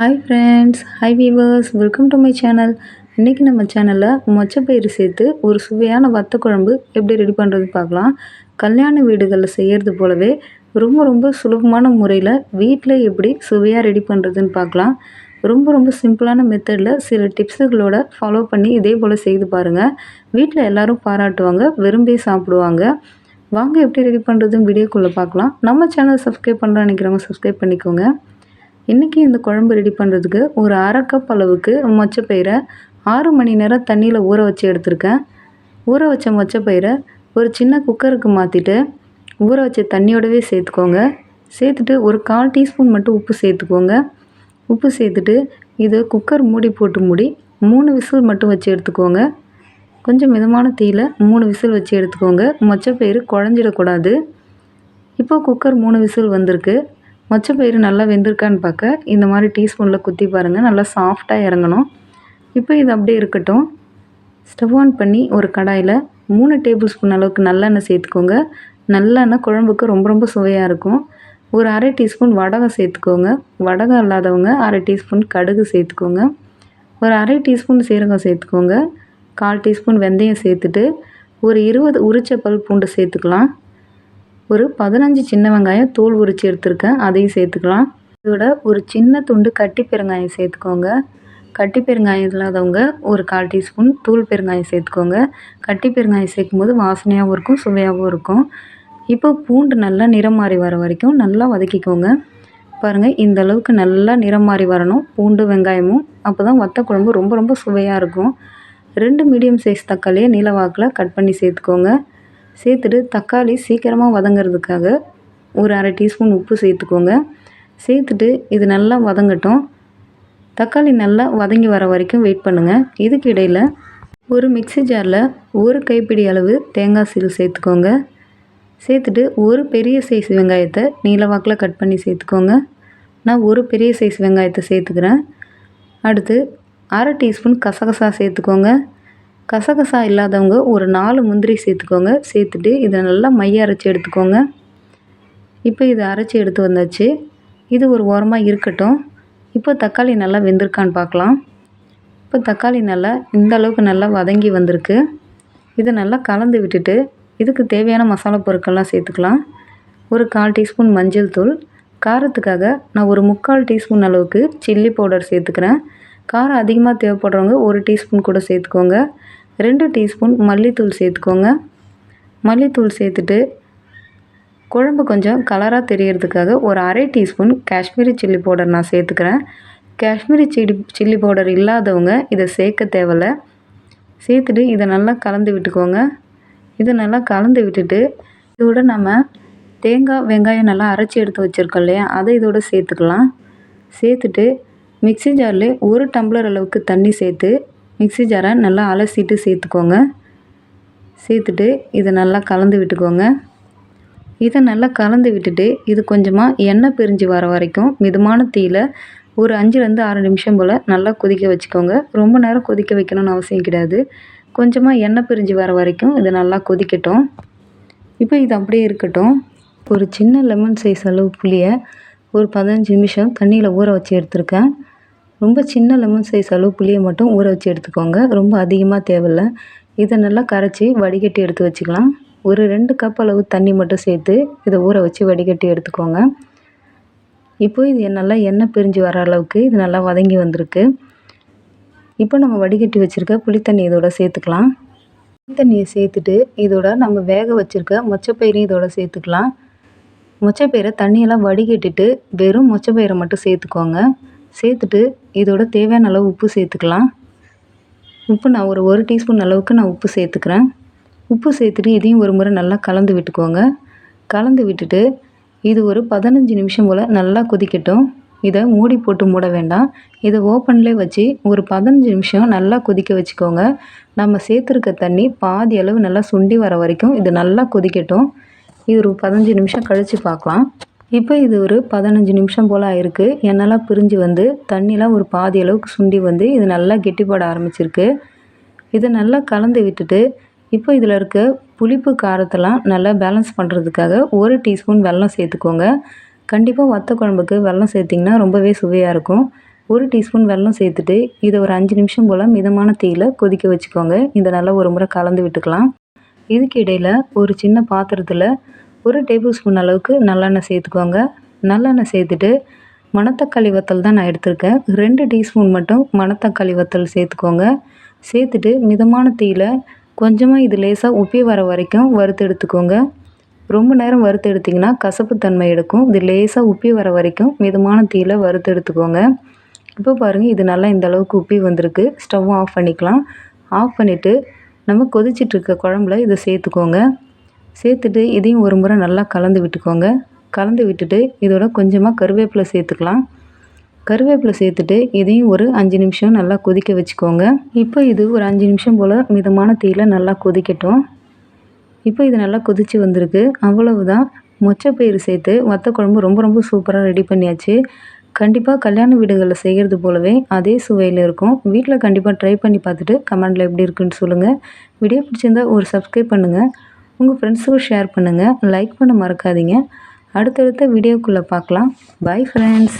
Hi friends hi viewers welcome to my channel இன்றைக்கி நம்ம சேனலில் மொச்சப்பயிறு சேர்த்து ஒரு சுவையான வத்த குழம்பு எப்படி ரெடி பண்ணுறது பார்க்கலாம். கல்யாண வீடுகளில் செய்கிறது போலவே ரொம்ப ரொம்ப சுலபமான முறையில் வீட்டில் எப்படி சுவையாக ரெடி பண்ணுறதுன்னு பார்க்கலாம். ரொம்ப ரொம்ப சிம்பிளான மெத்தடில் சில டிப்ஸுகளோட ஃபாலோ பண்ணி இதே போல் செய்து பாருங்கள் வீட்டில் எல்லோரும் பாராட்டுவாங்க விரும்பி சாப்பிடுவாங்க. வாங்க எப்படி ரெடி பண்ணுறதுன்னு வீடியோக்குள்ளே பார்க்கலாம். நம்ம சேனல் சப்ஸ்கிரைப் பண்ணுற நினைக்கிறவங்க சப்ஸ்கிரைப் பண்ணிக்கோங்க. இன்றைக்கி இந்த குழம்பு ரெடி பண்ணுறதுக்கு ஒரு அரை கப் அளவுக்கு மொச்சப்பயிரை ஆறு மணி நேரம் தண்ணியில் ஊற வச்சு எடுத்திருக்கேன். ஊற வச்ச மொச்சப்பயிரை ஒரு சின்ன குக்கருக்கு மாற்றிட்டு ஊற வச்ச தண்ணியோடவே சேர்த்துக்கோங்க. சேர்த்துட்டு ஒரு கால் டீஸ்பூன் மட்டும் உப்பு சேர்த்துக்கோங்க. உப்பு சேர்த்துட்டு இதை குக்கர் மூடி போட்டு மூடி மூணு விசில் மட்டும் வச்சு எடுத்துக்கோங்க. கொஞ்சம் மிதமான தீயில் மூணு விசில் வச்சு எடுத்துக்கோங்க. மொச்சப்பயிறு குழஞ்சிடக்கூடாது. இப்போ குக்கர் மூணு விசில் வந்திருக்கு. மொச்சப்பயிறு நல்லா வெந்திருக்கான்னு பார்க்க. இந்த மாதிரி டீஸ்பூனில் குத்தி பாருங்கள் நல்லா சாஃப்டாக இறங்கணும். இப்போ இது அப்படியே இருக்கட்டும். ஸ்டவ் ஆன் பண்ணி ஒரு கடாயில் மூணு டேபிள் ஸ்பூன் அளவுக்கு நல்லெண்ணெய் சேர்த்துக்கோங்க. நல்லெண்ணெய் குழம்புக்கு ரொம்ப ரொம்ப சுவையாக இருக்கும். ஒரு அரை டீஸ்பூன் வடகம் சேர்த்துக்கோங்க. வடகம் இல்லாதவங்க அரை டீஸ்பூன் கடுகு சேர்த்துக்கோங்க. ஒரு அரை டீஸ்பூன் சீரகம் சேர்த்துக்கோங்க. கால் டீஸ்பூன் வெந்தயம் சேர்த்துட்டு ஒரு இருபது உரிச்ச பல் பூண்டு சேர்த்துக்கலாம். ஒரு பதினஞ்சு சின்ன வெங்காயம் தோல் உரித்து எடுத்துருக்கேன். அதையும் சேர்த்துக்கலாம். இதோட ஒரு சின்ன துண்டு கட்டி பெருங்காயம் சேர்த்துக்கோங்க. கட்டி பெருங்காயம் இல்லாதவங்க ஒரு கால் டீஸ்பூன் தூள் பெருங்காயம் சேர்த்துக்கோங்க. கட்டி பெருங்காயம் சேர்க்கும்போது வாசனையாகவும் இருக்கும் சுவையாகவும் இருக்கும். இப்போ பூண்டு நல்லா நிறம் மாறி வர வரைக்கும் நல்லா வதக்கிக்கோங்க. பாருங்கள் இந்த அளவுக்கு நல்லா நிறம் மாறி வரணும். பூண்டு வெங்காயமும் அப்போ தான் வத்த குழம்பு ரொம்ப ரொம்ப சுவையாக இருக்கும். ரெண்டு மீடியம் சைஸ் தக்காளியை நீளவாக்கில் கட் பண்ணி சேர்த்துக்கோங்க. சேர்த்துட்டு தக்காளி சீக்கிரமாக வதங்கிறதுக்காக ஒரு அரை டீஸ்பூன் உப்பு சேர்த்துக்கோங்க. சேர்த்துட்டு இது நல்லா வதங்கட்டும். தக்காளி நல்லா வதங்கி வர வரைக்கும் வெயிட் பண்ணுங்கள் இதுக்கு இடையில் ஒரு மிக்சி ஜாரில் ஒரு கைப்பிடி அளவு தேங்காய் சீல் சேர்த்துக்கோங்க. சேர்த்துட்டு ஒரு பெரிய சைஸ் வெங்காயத்தை நீளவாக்கில் கட் பண்ணி சேர்த்துக்கோங்க. நான் ஒரு பெரிய சைஸ் வெங்காயத்தை சேர்த்துக்கிறேன். அடுத்து அரை டீஸ்பூன் கசகசா சேர்த்துக்கோங்க. கசகசா இல்லாதவங்க ஒரு நாலு முந்திரி சேர்த்துக்கோங்க. சேர்த்துட்டு இதை நல்லா மைய அரைச்சி எடுத்துக்கோங்க. இப்போ இதை அரைச்சி எடுத்து வந்தாச்சு. இது ஒரு ஓரமாக இருக்கட்டும். இப்போ தக்காளி நல்லா வெந்திருக்கான்னு பார்க்கலாம். இப்போ தக்காளி நல்லா இந்த அளவுக்கு நல்லா வதங்கி வந்திருக்கு. இதை நல்லா கலந்து விட்டுட்டு இதுக்கு தேவையான மசாலா பொருட்கள்லாம் சேர்த்துக்கலாம். ஒரு கால் டீஸ்பூன் மஞ்சள் தூள். காரத்துக்காக நான் ஒரு முக்கால் டீஸ்பூன் அளவுக்கு சில்லி பவுடர் சேர்த்துக்கிறேன். காரம் அதிகமாக தேவைப்படுறவங்க ஒரு டீஸ்பூன் கூட சேர்த்துக்கோங்க. ரெண்டு டீஸ்பூன் மல்லித்தூள் சேர்த்துக்கோங்க. மல்லித்தூள் சேர்த்துட்டு குழம்பு கொஞ்சம் கலராக தெரியறதுக்காக ஒரு அரை டீஸ்பூன் காஷ்மீரி சில்லி பவுடர் நான் சேர்த்துக்கிறேன். காஷ்மீரி சில்லி சில்லி பவுடர் இல்லாதவங்க இதை சேர்க்க தேவையில்ல. சேர்த்துட்டு இதை நல்லா கலந்து விட்டுக்கோங்க. இதை நல்லா கலந்து விட்டுட்டு இதோட நம்ம தேங்காய் வெங்காயம் நல்லா அரைச்சி எடுத்து வச்சுருக்கோம் இல்லையா? அதை இதோட சேர்த்துக்கலாம். சேர்த்துட்டு மிக்சி ஜார்லேயே ஒரு டம்ளர் அளவுக்கு தண்ணி சேர்த்து மிக்ஸி ஜாரை நல்லா அலசிட்டு சேர்த்துக்கோங்க. சேர்த்துட்டு இதை நல்லா கலந்து விட்டுக்கோங்க. இதை நல்லா கலந்து விட்டுட்டு இது கொஞ்சமாக எண்ணெய் பிரிஞ்சு வர வரைக்கும் மிதமான தீயில் ஒரு அஞ்சுலேருந்து ஆறு நிமிஷம் போல் நல்லா கொதிக்க வச்சுக்கோங்க. ரொம்ப நேரம் கொதிக்க வைக்கணும்னு அவசியம் கிடையாது. கொஞ்சமாக எண்ணெய் பிரிஞ்சு வர வரைக்கும் இது நல்லா கொதிக்கட்டும். இப்போ இது அப்படியே இருக்கட்டும். ஒரு சின்ன லெமன் சைஸ் அளவு புளியை ஒரு பதினஞ்சு நிமிஷம் தண்ணியில் ஊற வச்சு எடுத்திருக்கேன். ரொம்ப சின்ன லெமன் சைஸ் அளவு புளியை மட்டும் ஊற வச்சு எடுத்துக்கோங்க. ரொம்ப அதிகமாக தேவையில்ல. இதை நல்லா கரைச்சி வடிகட்டி எடுத்து வச்சுக்கலாம். ஒரு ரெண்டு கப் அளவு தண்ணி மட்டும் சேர்த்து இதை ஊற வச்சு வடிகட்டி எடுத்துக்கோங்க. இப்போ இது நல்லா எண்ணெய் பிரிஞ்சு வர அளவுக்கு இது நல்லா வதங்கி வந்திருக்கு. இப்போ நம்ம வடிகட்டி வச்சுருக்க புளித்தண்ணி இதோட சேர்த்துக்கலாம். புளித்தண்ணியை சேர்த்துட்டு இதோட நம்ம வேக வச்சுருக்க மொச்சப்பயிரையும் இதோட சேர்த்துக்கலாம். மொச்சப்பயிரை தண்ணியெல்லாம் வடிகட்டிட்டு வெறும் மொச்சப்பயிரை மட்டும் சேர்த்துக்கோங்க. சேர்த்துட்டு இதோட தேவையான அளவு உப்பு சேர்த்துக்கலாம். உப்பு நான் ஒரு ஒரு டீஸ்பூன் அளவுக்கு நான் உப்பு சேர்த்துக்கிறேன். உப்பு சேர்த்துட்டு இதையும் ஒரு முறை நல்லா கலந்து விட்டுக்கோங்க. கலந்து விட்டுட்டு இது ஒரு பதினஞ்சு நிமிஷம் போல் நல்லா கொதிக்கட்டும். இதை மூடி போட்டு மூட வேண்டாம். இதை ஓப்பன்லேயே வச்சு ஒரு பதினஞ்சு நிமிஷம் நல்லா கொதிக்க வச்சுக்கோங்க. நம்ம சேர்த்துருக்க தண்ணி பாதி அளவு நல்லா சுண்டி வர வரைக்கும் இது நல்லா கொதிக்கட்டும். இது ஒரு பதினஞ்சு நிமிஷம் கழித்து பார்க்கலாம். இப்போ இது ஒரு பதினஞ்சு நிமிஷம் போல் ஆயிருக்கு. எண்ணெய்லாம் பிரிஞ்சு வந்து தண்ணிலாம் ஒரு பாதி அளவுக்கு சுண்டி வந்து இது நல்லா கெட்டிப்பட ஆரம்பிச்சிருக்கு. இதை நல்லா கலந்து விட்டுட்டு இப்போ இதில் இருக்க புளிப்பு காரத்தெல்லாம் நல்லா பேலன்ஸ் பண்ணுறதுக்காக ஒரு டீஸ்பூன் வெல்லம் சேர்த்துக்கோங்க. கண்டிப்பாக வத்த குழம்புக்கு வெல்லம் சேர்த்திங்கன்னா ரொம்பவே சுவையாக இருக்கும். ஒரு டீஸ்பூன் வெல்லம் சேர்த்துட்டு இதை ஒரு அஞ்சு நிமிஷம் போல் மிதமான தீயில் கொதிக்க வச்சுக்கோங்க. இதை நல்லா ஒரு முறை கலந்து விட்டுக்கலாம். இதுக்கு இடையில் ஒரு சின்ன பாத்திரத்தில் ஒரு டேபிள் ஸ்பூன் அளவுக்கு நல்லெண்ணெய் சேர்த்துக்கோங்க. நல்லெண்ணெய் சேர்த்துட்டு மணத்தக்காளி வத்தல் தான் நான் எடுத்திருக்கேன். ரெண்டு டீஸ்பூன் மட்டும் மணத்தக்காளி வத்தல் சேர்த்துக்கோங்க. சேர்த்துட்டு மிதமான தீயில் கொஞ்சமாக இது லேசாக உப்பி வர வரைக்கும் வறுத்து எடுத்துக்கோங்க. ரொம்ப நேரம் வறுத்து எடுத்திங்கன்னா கசப்புத்தன்மை எடுக்கும். இது லேசாக உப்பி வர வரைக்கும் மிதமான தீயில் வறுத்து எடுத்துக்கோங்க. இப்போ பாருங்கள் இது நல்லா இந்த அளவுக்கு உப்பி வந்திருக்கு. ஸ்டவ்வும் ஆஃப் பண்ணிக்கலாம். ஆஃப் பண்ணிவிட்டு நம்ம கொதிச்சிட்ருக்க குழம்புல இதை சேர்த்துக்கோங்க. சேர்த்துட்டு இதையும் ஒரு முறை நல்லா கலந்து விட்டுக்கோங்க. கலந்து விட்டுட்டு இதோட கொஞ்சமாக கருவேப்பிலை சேர்த்துக்கலாம். கருவேப்பிலை சேர்த்துட்டு இதையும் ஒரு அஞ்சு நிமிஷம் நல்லா கொதிக்க வச்சுக்கோங்க. இப்போ இது ஒரு அஞ்சு நிமிஷம் போல் மிதமான தீயில் நல்லா கொதிக்கட்டும். இப்போ இது நல்லா கொதித்து வந்திருக்கு. அவ்வளவுதான். மொச்சப்பயிறு சேர்த்து வத்த குழம்பு ரொம்ப ரொம்ப சூப்பராக ரெடி பண்ணியாச்சு. கண்டிப்பாக கல்யாண வீடுகளில் செய்கிறது போலவே அதே சுவையில் இருக்கும். வீட்டில் கண்டிப்பாக ட்ரை பண்ணி பார்த்துட்டு கமெண்டில் எப்படி இருக்குன்னு சொல்லுங்கள் வீடியோ பிடிச்சிருந்தா ஒரு சப்ஸ்கிரைப் பண்ணுங்கள் உங்கள் ஃப்ரெண்ட்ஸுக்கும் ஷேர் பண்ணுங்கள் லைக் பண்ண மறக்காதீங்க. அடுத்தடுத்த வீடியோக்குள்ளே பார்க்கலாம். Bye friends